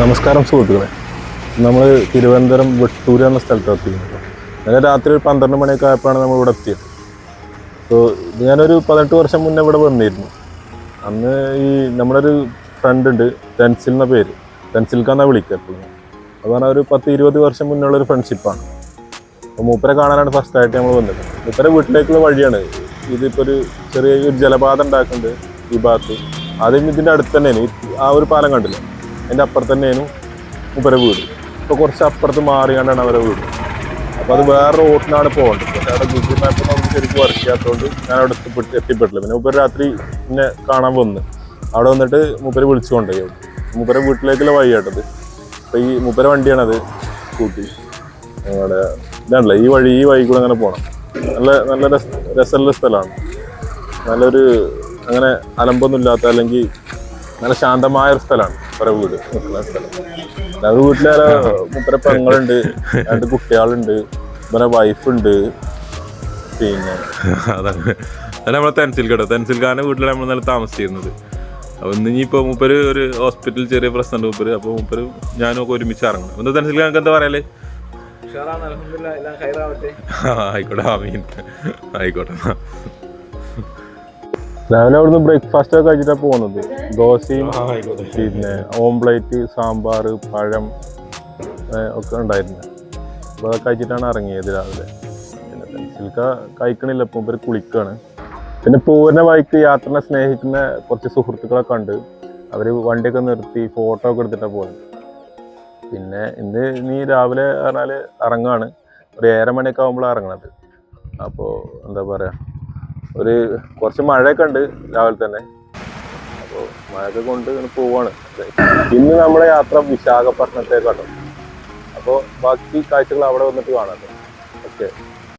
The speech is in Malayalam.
നമസ്കാരം സുഹൃത്തുക്കളെ. നമ്മൾ തിരുവനന്തപുരം വെട്ടൂര് എന്ന സ്ഥലത്ത് എത്തിയിരുന്നു അങ്ങനെ രാത്രി ഒരു പന്ത്രണ്ട് മണിയൊക്കെ ആയപ്പോഴാണ് നമ്മൾ ഇവിടെ എത്തിയത്. അപ്പോൾ ഞാനൊരു പതിനെട്ട് വർഷം മുന്നേ ഇവിടെ വന്നിരുന്നു. അന്ന് ഈ നമ്മുടെ ഒരു ഫ്രണ്ട് ഉണ്ട് ടെൻസിൽ എന്ന പേര്. ടെൻസിൽക്കാന്നാണ് വിളിക്കുക എപ്പോഴും. അത് പറഞ്ഞാൽ ഒരു പത്ത് ഇരുപത് വർഷം മുന്നേ ഒരു ഫ്രണ്ട്ഷിപ്പാണ് അപ്പോൾ മൂപ്പരെ കാണാനാണ് ഫസ്റ്റായിട്ട് നമ്മൾ വന്നത്. മൂപ്പരെ വീട്ടിലേക്കുള്ള വഴിയാണ്. ഇതിപ്പോൾ ഒരു ചെറിയ ഒരു ജലപാതം ഉണ്ടാക്കുന്നുണ്ട് ഈ ഭാഗത്ത്. ആദ്യം ഇതിന്റെ അടുത്ത് തന്നെയാണ്. ആ ഒരു പാലം കണ്ടില്ല? അതിന്റെ അപ്പുറത്ത് തന്നെയാണ് മൂപ്പരെ വീട്. ഇപ്പോൾ കുറച്ച് അപ്പുറത്ത് മാറിയാണ്ടാണ് അവരെ വീട്. അപ്പോൾ അത് വേറെ റോട്ടിനാണ് പോകേണ്ടത്. പക്ഷേ അവിടെ ഗൂഗിൾ മാപ്പ് നമുക്ക് ശരിക്കും വർക്ക് ചെയ്യാത്തതുകൊണ്ട് ഞാൻ അവിടെ എത്തിപ്പെട്ട് എത്തിപ്പെട്ടില്ല. പിന്നെ മൂപ്പര് രാത്രി എന്നെ കാണാൻ വന്ന്. അവിടെ വന്നിട്ട് മൂപ്പര് വിളിച്ചു കൊണ്ടുപോയി. വീട്ടിലേക്കല്ല വീട്ടിലേക്കുള്ള വഴിയാട്ടത്. അപ്പോൾ ഈ മൂപ്പര വണ്ടിയാണത് സ്കൂട്ടി. അവിടെ ഇതാണല്ലോ ഈ വഴി ഈ വഴി കൂടെ അങ്ങനെ പോകണം നല്ല നല്ല രസ രസമുള്ള സ്ഥലമാണ്. നല്ലൊരു അങ്ങനെ അലമ്പൊന്നും ഇല്ലാത്ത അല്ലെങ്കിൽ നല്ല ശാന്തമായ ഒരു സ്ഥലമാണ്. മുപ്പര വീട്. നിൽക്കുന്ന സ്ഥലം അത് വീട്ടിലെ മുപ്പര പെങ്ങളുണ്ട് രണ്ട് കുട്ടികളുണ്ട് ഇവരെ വൈഫുണ്ട്. പിന്നെ അതാണ് അത് നമ്മളെ തെൻസിൽ കേട്ടോ. തെൻസിൽ ഖാന്റെ വീട്ടിലാണ് നമ്മൾ നല്ല താമസിച്ചിരുന്നത്. അപ്പൊ ഇന്ന് ഇനിയിപ്പോ മൂപ്പര് ഒരു ഹോസ്പിറ്റലിൽ ചെറിയ പ്രശ്നമുണ്ട് മൂപ്പര്. അപ്പൊ മൂപ്പര് ഞാനും ഒക്കെ ഒരുമിച്ച് ഇറങ്ങണം. എന്താ തെൻസിൽ ഖാനക്ക് എന്താ പറയൽ ആ, ആയിക്കോട്ടെ. ആമീൻ. ആയിക്കോട്ടെ. രാവിലെ അവിടുന്ന് ബ്രേക്ക്ഫാസ്റ്റ് ഒക്കെ കഴിച്ചിട്ടാണ് പോകുന്നത് ദോശയും പിന്നെ ഓംപ്ലേറ്റ് സാമ്പാർ പഴം ഒക്കെ ഉണ്ടായിരുന്നു. അപ്പോൾ അതൊക്കെ കഴിച്ചിട്ടാണ് ഇറങ്ങിയത് രാവിലെ. പിന്നെ പെൻസിൽക്ക കഴിക്കണില്ല ഇപ്പം ഇവർ കുളിക്കാണ്. പിന്നെ പൂവിനെ വഴിക്ക് യാത്രനെ സ്നേഹിക്കുന്ന കുറച്ച് സുഹൃത്തുക്കളൊക്കെ ഉണ്ട്. അവർ വണ്ടിയൊക്കെ നിർത്തി ഫോട്ടോ ഒക്കെ എടുത്തിട്ടാണ് പോകുന്നത് പിന്നെ ഇന്ന് നീ രാവിലെ പറഞ്ഞാൽ ഇറങ്ങാണ്. ഒരു ഏഴര മണിയൊക്കെ ആകുമ്പോഴാണ് ഇറങ്ങണത്. അപ്പോൾ എന്താ പറയുക ഒരു കുറച്ച് മഴയൊക്കെ ഉണ്ട് രാവിലെ തന്നെ. അപ്പോൾ മഴയൊക്കെ കൊണ്ട് ഇങ്ങനെ പോവാണ്. ഇന്ന് നമ്മുടെ യാത്ര വിശാഖപട്ടണത്തേക്കാട്ടോ അപ്പോൾ ബാക്കി കാഴ്ചകൾ അവിടെ വന്നിട്ട് കാണാം. ഓക്കെ.